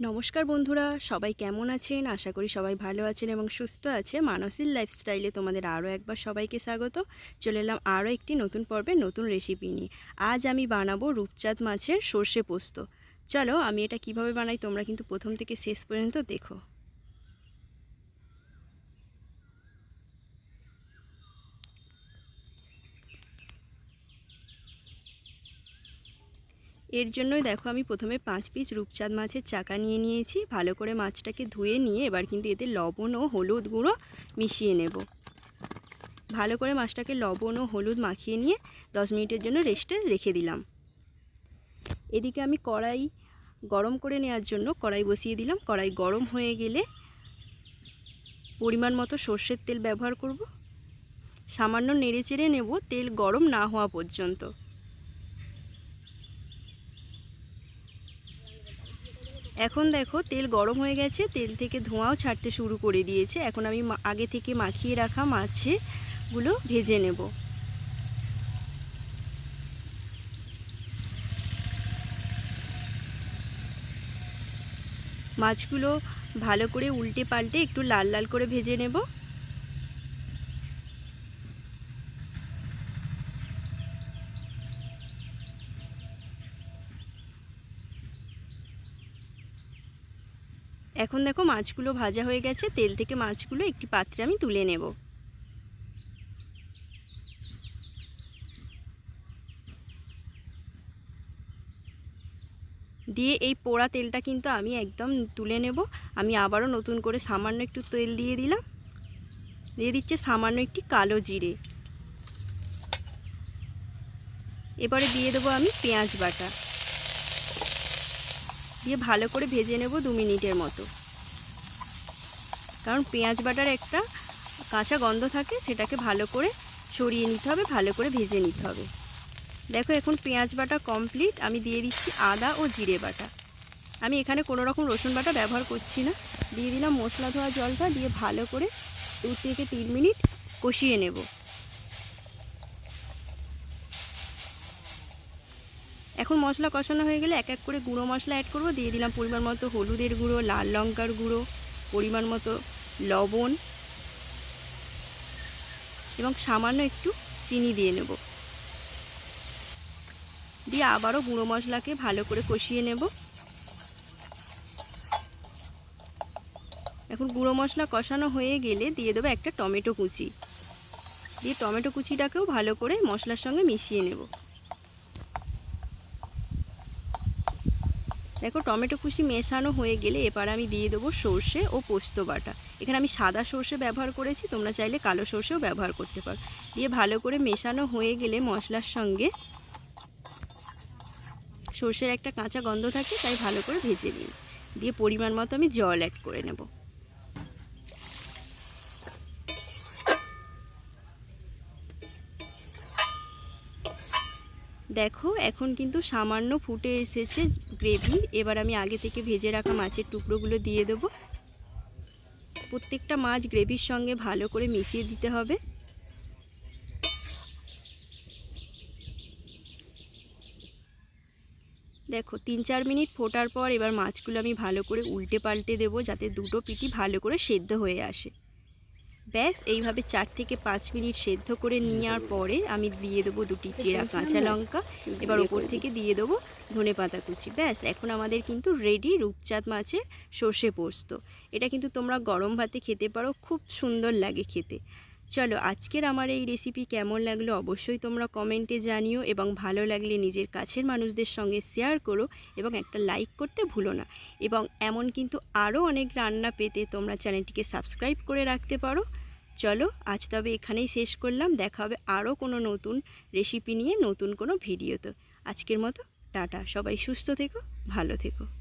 নমস্কার বন্ধুরা, সবাই কেমন আছেন? আশা করি সবাই ভালো আছেন এবং সুস্থ আছে মানসিল লাইফস্টাইলে তোমাদের আরও একবার সবাইকে স্বাগত। চলে এলাম আরও একটি নতুন পর্বে নতুন রেসিপি নিয়ে। আজ আমি বানাবো রূপচাঁদ মাছের সর্ষে পোস্ত। চলো আমি এটা কীভাবে বানাই তোমরা কিন্তু প্রথম থেকে শেষ পর্যন্ত দেখো। এর জন্যই দেখো আমি প্রথমে পাঁচ পিস রূপচাঁদ মাছের চাকা নিয়ে নিয়েছি। ভালো করে মাছটাকে ধুয়ে নিয়ে এবার কিন্তু এতে লবণ ও হলুদ গুঁড়ো মিশিয়ে নেব। ভালো করে মাছটাকে লবণ ও হলুদ মাখিয়ে নিয়ে দশ মিনিটের জন্য রেস্টে রেখে দিলাম। এদিকে আমি কড়াই গরম করে নেওয়ার জন্য কড়াই বসিয়ে দিলাম। কড়াই গরম হয়ে গেলে পরিমাণ মতো সর্ষের তেল ব্যবহার করব। সামান্য নেড়ে চেড়ে নেব, তেল গরম না হওয়া পর্যন্ত। এখন দেখো তেল গরম হয়ে গেছে, তেল থেকে ধোঁয়াও ছাড়তে শুরু করে দিয়েছে। এখন আমি আগে থেকে মাখিয়ে রাখা মাছেগুলো ভেজে নেব। মাছগুলো ভালো করে উল্টে পাল্টে একটু লাল লাল করে ভেজে নেব। এখন দেখো মাছগুলো ভাজা হয়ে গেছে। তেল থেকে মাছগুলো একটি পাত্রে আমি তুলে নেব। দিয়ে এই পোড়া তেলটা কিন্তু আমি একদম তুলে নেব। আমি আবারও নতুন করে সামান্য একটু তেল দিয়ে দিলাম। দিয়ে দিচ্ছে সামান্য একটি কালো জিরে। এবারে দিয়ে দেবো আমি পেঁয়াজ বাটা। দিয়ে ভালো করে ভেজে নেব দু মিনিটের মতো। কারণ পেঁয়াজ বাটার একটা কাঁচা গন্ধ থাকে, সেটাকে ভালো করে সরিয়ে নিতে হবে, ভালো করে ভেজে নিতে হবে। দেখো এখন পেঁয়াজ বাটা কমপ্লিট আমি দিয়ে দিচ্ছি আদা ও জিরে বাটা। আমি এখানে কোনো রকম রসুন বাটা ব্যবহার করছি না। দিয়ে দিলাম মশলা ধোয়া জলটা, দিয়ে ভালো করে দু থেকে তিন মিনিট কষিয়ে নেব। এখন মশলা কষানো হয়ে গেলে এক এক করে গুঁড়ো মশলা অ্যাড করব। দিয়ে দিলাম পরিমাণ মতো হলুদের গুঁড়ো, লাল লঙ্কার গুঁড়ো, পরিমাণ মতো লবণ এবং সামান্য একটু চিনি দিয়ে নেব। দিয়ে আবারও গুঁড়ো মশলাকে ভালো করে কষিয়ে নেব। এখন গুঁড়ো মশলা কষানো হয়ে গেলে দিয়ে দেবো একটা টমেটো কুচি। দিয়ে টমেটো কুচিটাকেও ভালো করে মশলার সঙ্গে মিশিয়ে নেব। দেখো, টমেটো কুচি মেশানো হয়ে গেলে এবার আমি দিয়ে দেবো সর্ষে ও পোস্ত বাটা। এখানে আমি সাদা সর্ষে ব্যবহার করেছি, তোমরা চাইলে কালো সর্ষেও ব্যবহার করতে পারো। দিয়ে ভালো করে মেশানো হয়ে গেলে মশলার সঙ্গে সর্ষের একটা কাঁচা গন্ধ থাকে, তাই ভালো করে ভেজে নিই। দিয়ে পরিমাণ মতো আমি জল অ্যাড করে নেব। দেখো, এখন কিন্তু সামান্য ফুটে এসেছে গ্রেভি। এবার আমি আগে থেকে ভেজে রাখা মাছের টুকরোগুলো দিয়ে দেবো। প্রত্যেকটা মাছ গ্রেভির সঙ্গে ভালো করে মিশিয়ে দিতে হবে। দেখো, তিন চার মিনিট ফোটার পর এবার মাছগুলো আমি ভালো করে উল্টে পাল্টে দেবো, যাতে দুটো পিটি ভালো করে সেদ্ধ হয়ে আসে। ব্যাস, এইভাবে চার থেকে পাঁচ মিনিট সেদ্ধ করে নেওয়ার পরে আমি দিয়ে দেবো দুটি চেরা কাঁচা লঙ্কা। এবার ওপর থেকে দিয়ে দেবো ধনে পাতা কুচি। ব্যাস, এখন আমাদের কিন্তু রেডি রূপচাঁদ মাছের সর্ষে পোস্ত। এটা কিন্তু তোমরা গরম ভাতে খেতে পারো, খুব সুন্দর লাগে খেতে। চলো আজকের আমার এই রেসিপি কেমন লাগল অবশ্যই তোমরা কমেন্টে জানিও এবং ভালো লাগলে নিজের কাছের মানুষদের সঙ্গে শেয়ার করো এবং একটা লাইক করতে ভুলো না। এবং এমন কিন্তু আরও অনেক রান্না পেতে তোমরা চ্যানেলটিকে সাবস্ক্রাইব করে রাখতে পারো। চলো আজ তবে এখানেই শেষ করলাম। দেখা হবে আরও কোনো নতুন রেসিপি নিয়ে নতুন কোনো ভিডিওতে আজকের মতো, টাটা। সবাই সুস্থ থেকো, ভালো থেকো।